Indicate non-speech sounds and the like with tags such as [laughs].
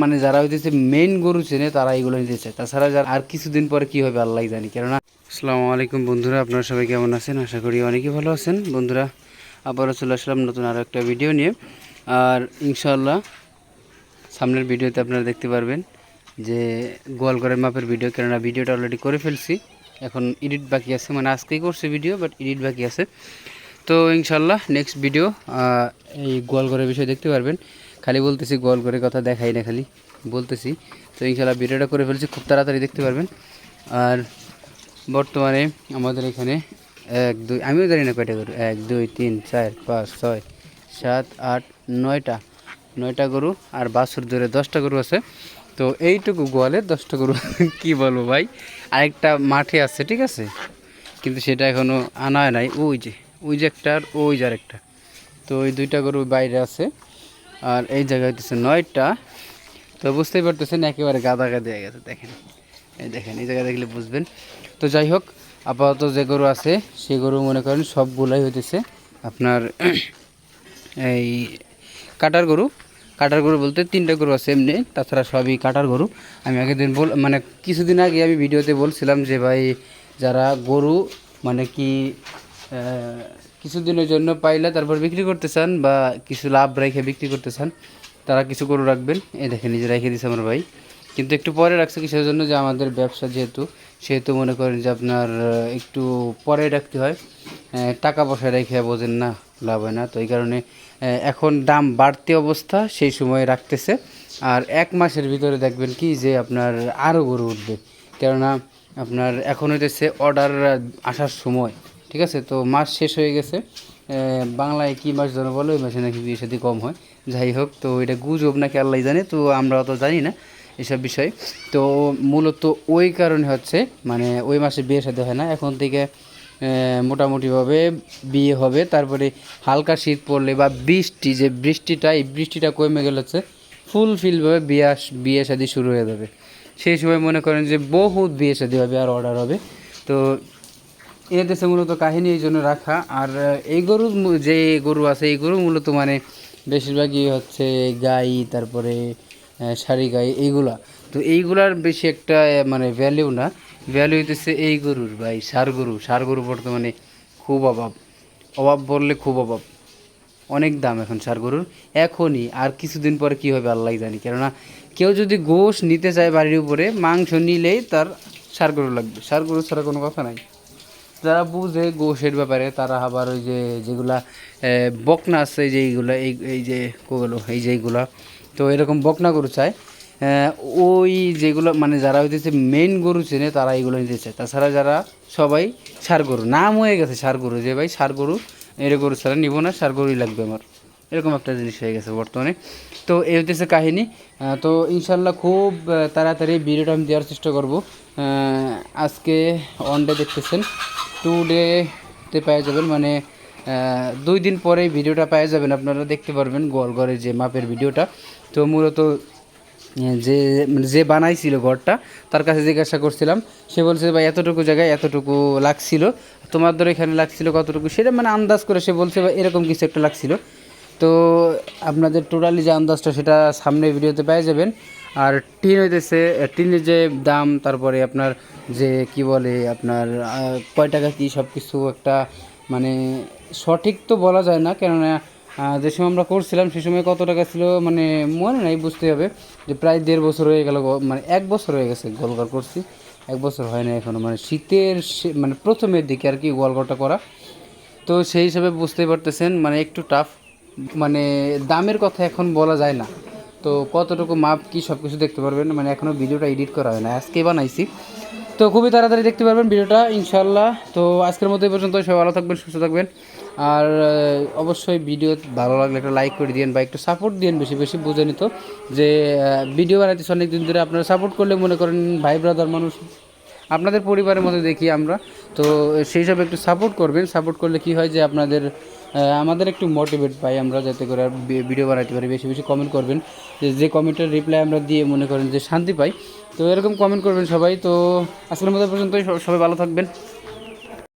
মানে যারা হইতেছে মেইন গরু চেনে, তারা এগুলো নিতে চায় তাছাড়া যারা আর কিছুদিন পরে কি হবে আল্লাহ জানি। কেননা, আসসালামু আলাইকুম বন্ধুরা, আপনারা সবাই কেমন আছেন? আশা করি অনেকেই ভালো আছেন। বন্ধুরা, আবারও চলে আসলাম নতুন আরও একটা ভিডিও নিয়ে। আর ইনশাল্লাহ সামনের ভিডিওতে আপনারা দেখতে পারবেন যে গোয়াল গোয়ালঘরের মাপের ভিডিও কেননা ভিডিওটা অলরেডি করে ফেলছি। এখন এডিট বাকি আছে মানে আজকেই করছে ভিডিও বাট এডিট বাকি আছে। তো ইনশাল্লাহ নেক্সট ভিডিও এই গোয়াল গোয়ালঘরের বিষয়ে দেখতে পারবেন। খালি বলতেছি গোয়ালঘরের কথা দেখাই না খালি, বলতেছি। তো ইনশাল্লাহ ভিডিওটা করে ফেলছি, খুব তাড়াতাড়ি দেখতে পারবেন। আর বর্তমানে আমাদের এখানে এক, দুই, আমিও জানি না কয়টা গরু, এক, দুই, তিন, চার, পাঁচ, ছয়, সাত, আট, নয়টা নয়টা গরু আর বাছুর ধরে দশটা গরু আছে। তো এইটুকু গোয়ালে দশটা গরু, [laughs] কি বলব ভাই? আরেকটা মাঠে আছে, ঠিক আছে? কিন্তু সেটা এখনও আনা হয় নাই। ওই যে ওই যে একটা আর ওই যে আরেকটা। তো ওই দুইটা গরু বাইরে আছে। আর এই জায়গায় হইতেছে নয়টা। তো বুঝতেই পারতেছেন, একেবারে গাদা গাদা হয়ে গেছে, দেখেন। এই দেখেন, এই জায়গায় দেখলে বুঝবেন। তো যাই হোক, আপাতত যে গরু আছে সেই গরু মনে করেন সবগুলাই হইতেছে আপনার [clears throat] এই কাটার গরু। কাটার গরু বলতে তিনটা গরু আছে এমনি, তাছাড়া সবই কাটার গরু। আমি আগের দিন বল মানে কিছুদিন আগে আমি ভিডিওতে বলছিলাম যে ভাই, যারা গরু মানে কি কিছুদিনের জন্য পাইলে তারপর বিক্রি করতে চান বা কিছু লাভ রেখে বিক্রি করতে চান, তারা কিছু গরু রাখবেন। এই দেখেন নিজে রেখে দিছে আমার ভাই। কিন্তু একটু পরে রাখছে কিসের জন্য? যে আমাদের ব্যবসা যেহেতু, সেহেতু মনে করেন যে আপনার একটু পরে রাখতে হয়। টাকা পয়সা রেখে বোঝেন না, লাভ হয় না। তো এই কারণে এখন দাম বাড়তি অবস্থা, সেই সময় রাখতেছে। আর এক মাসের ভিতরে দেখবেন কি যে আপনার আরও গরু উঠবে। কেননা আপনার এখন হইতেছে অর্ডার আসার সময়। ঠিক আছে? তো মাস শেষ হয়ে গেছে। বাংলায় কি মাস যেন বলো, ওই মাসে নাকি বিয়ে সাথে কম হয়। যাই হোক, তো এটা গুজব নাকি আল্লাহ জানে, তো আমরা অত জানি না এসব বিষয়। তো মূলত ওই কারণে হচ্ছে মানে ওই মাসে বিয়ে সাথে হয় না। এখন থেকে মোটামুটিভাবে বিয়ে হবে। তারপরে হালকা শীত পড়লে বা বৃষ্টি, যে বৃষ্টিটা, এই বৃষ্টিটা কমে গেলে হচ্ছে ফুলফিলভাবে বিয়ে বিয়ে শাদি শুরু হয়ে যাবে। সেই সময় মনে করেন যে বহুত বিয়ে শাদি হবে আর অর্ডার হবে। তো এর দেশে মূলত কাহিনী এই জন্য রাখা। আর এই গরু যে গরু আছে, এই গরু মূলত মানে বেশিরভাগই হচ্ছে গাই, তারপরে সারি গাই, এইগুলা। তো এইগুলার বেশি একটা মানে ভ্যালিউ না। ভ্যালু হইতেছে এই গরুর ভাই, সার গরু। সার গরু বর্তমানে খুব অভাব। অভাব বললে খুব অভাব। অনেক দাম এখন সার গরুর। এখনই, আর কিছুদিন পরে কি হবে আল্লাহ জানি। কেননা, কেউ যদি গোশ নিতে চায় বাড়ির উপরে, মাংস নিলেই তার সার গরু লাগবে। সার গরু ছাড়া কোনো কথা নাই। যারা বুঝে গোশের ব্যাপারে, তারা আবার ওই যে যেগুলা বকনা আছে যেইগুলা এই এই যে কোগুলো এই যে এইগুলা, তো এরকম বকনা গরু চায়। ওই যেগুলো মানে যারা হইতেছে মেইন গরু চেনে, তারা এইগুলো নিতে চায়। তাছাড়া যারা সবাই সার গরু, নাম হয়ে গেছে সার গরু যে, ভাই, সার গরু, এর গরু ছাড়া নিব না, সার গরুই লাগবে আমার। এরকম একটা জিনিস হয়ে গেছে বর্তমানে। তো এই হতেছে কাহিনী। তো ইনশাল্লাহ খুব তাড়াতাড়ি ভিডিওটা আমি দেওয়ার চেষ্টা করব। আজকে ওয়ান ডে দেখতেছেন। টু ডেতে পেয়ে যাবেন মানে দুই দিন পরেই ভিডিওটা পেয়ে যাবেন। আপনারা দেখতে পারবেন গোয়ালঘরের যে মাপের ভিডিওটা। তো মূলত যে মানে যে বানাইছিল ঘরটা, তার কাছে জিজ্ঞাসা করছিলাম। সে বলছে, ভাই, এতটুকু জায়গায় এতটুকু লাগছিল। তোমার ধরো এখানে লাগছিল কতটুকু? সেটা মানে আন্দাজ করে সে বলছে, ভাই, এরকম কিছু একটা লাগছিল। তো আপনাদের টোটালি যে আন্দাজটা, সেটা সামনে ভিডিওতে পেয়ে যাবেন। আর টিন হইতেছে টিনের যে দাম, তারপরে আপনার যে কি বলে, আপনার কয় টাকা কী সব কিছু একটা মানে সঠিক তো বলা যায় না, কেননা যে সময় আমরা করছিলাম সে সময় কত টাকা ছিল মানে মনে নাই, বুঝতে হবে। যে প্রায় দেড় বছর হয়ে গেল মানে এক বছর হয়ে গেছে গোলঘর করছি। এক বছর হয় না এখনও মানে শীতের মানে প্রথমের দিকে আর কি গোলঘরটা করা। তো সেই হিসাবে বুঝতেই পারতেছেন মানে একটু টাফ মানে দামের কথা এখন বলা যায় না। তো কতটুকু মাপ, কি সব কিছু দেখতে পারবেন? মানে এখনও ভিডিওটা এডিট করা হয় না, আজকে বানাইছি। তো খুবই তাড়াতাড়ি দেখতে পারবেন ভিডিওটা ইনশাল্লাহ তো আজকের মতো এই পর্যন্ত, সবাই ভালো থাকবেন, সুস্থ থাকবেন। আর অবশ্যই ভিডিও ভালো লাগলে একটা লাইক করে দিন বা একটু সাপোর্ট দিন বেশি বেশি, বুঝে নিত যে ভিডিও বানাইতেছে অনেক দিন ধরে। আপনারা সাপোর্ট করলে মনে করেন ভাই ব্রাদার মানুষ, আপনাদের পরিবারের মধ্যে দেখি আমরা। তো সেই সব একটু সাপোর্ট করবেন। সাপোর্ট করলে কি হয় যে আপনাদের আমাদের একটু মোটিভেট পাই আমরা যাতে করে আর ভিডিও বানাতে পারি। বেশি বেশি কমেন্ট করবেন। যে যে কমেন্টের রিপ্লাই আমরা দিয়ে মনে করেন যে শান্তি পাই। তো এরকম কমেন্ট করবেন সবাই। তো আজকের মতো পর্যন্তই। সবাই ভালো থাকবেন।